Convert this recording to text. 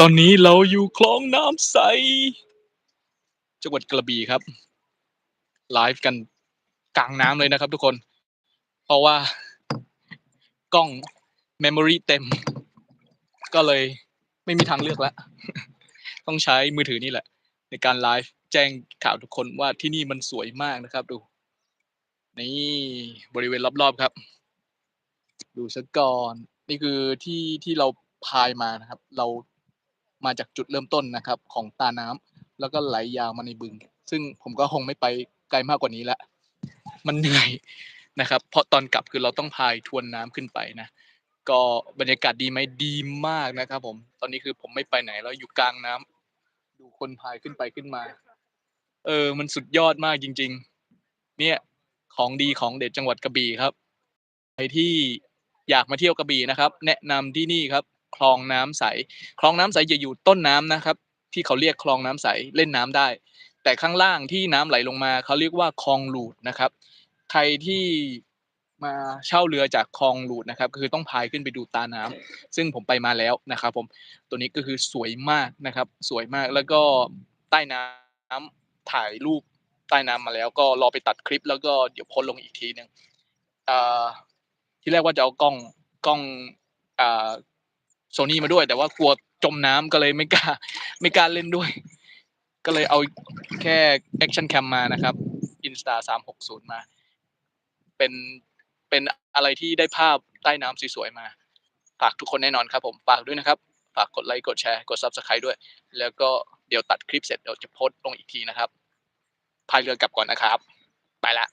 ตอนนี้เราอยู่คลองน้ำใส จังหวัดกระบี่ครับ ไลฟ์กันกลางน้ำเลยนะครับทุกคน เพราะว่ากล้องเมมโมรีเต็ม ก็เลยไม่มีทางเลือกแล้ว ต้องใช้มือถือนี่แหละ ในการไลฟ์แจ้งข่าวทุกคนว่าที่นี่มันสวยมากนะครับ ดู นี่บริเวณรอบๆครับ ดูซะก่อน นี่คือที่ที่เราพายมานะครับ เรา มาจากจุดเริ่มต้นนะครับ ของตาน้ำแล้วก็ไหลยาวมาในบึง ซึ่งผมก็คงไม่ไปไกลมากกว่านี้ละมันเหนื่อยนะครับ เพราะตอนกลับคือเราต้องพายทวนน้ำขึ้นไปนะก็บรรยากาศดีไหมดีมากนะครับ ผม ตอนนี้คือผมไม่ไปไหนแล้วอยู่กลางน้ำดูคนพายขึ้นไปขึ้นมา เออ มันสุดยอดมากจริง ๆ เนี่ยของดีของเด็ดจังหวัดกระบี่ครับใครที่อยากมาเที่ยวกระบี่นะครับ แนะนำที่นี่ครับ คลองน้ำใส คลองน้ำใสจะอยู่ต้นน้ำนะครับ ที่เขาเรียกคลองน้ำใสเล่นน้ำได้ แต่ข้างล่างที่น้ำไหลลงมาเขาเรียกว่าคลองหลูดนะครับ ใครที่มาเช่าเรือจากคลองหลูดนะครับก็คือต้องพายขึ้นไปดูตาน้ำซึ่งผมไปมาแล้วนะครับ ผมตัวนี้ก็คือสวยมากนะครับ สวยมากแล้วก็ใต้น้ำถ่ายรูปใต้น้ำมาแล้ว ก็รอไปตัดคลิป แล้วก็เดี๋ยวโพสต์ลงอีกทีหนึ่งที่แรกว่าจะเอากล้องกล้องอ่า โซนี่มาด้วย แต่ว่ากลัวจมน้ำก็เลยไม่กล้าไม่กล้าเล่นด้วย ก็เลยเอาแค่แอคชั่นแคมมานะครับ Insta สามหกศูนย์มา เป็นเป็นอะไรที่ได้ภาพใต้น้ำสวยๆมาฝากทุกคนแน่นอนครับผมฝากด้วยนะครับฝากกดไลค์กดแชร์กด Subscribe ด้วย แล้วก็เดี๋ยวตัดคลิปเสร็จเดี๋ยวจะโพสต์ลงอีกทีนะครับพายเรือกลับก่อนนะครับ ไปละ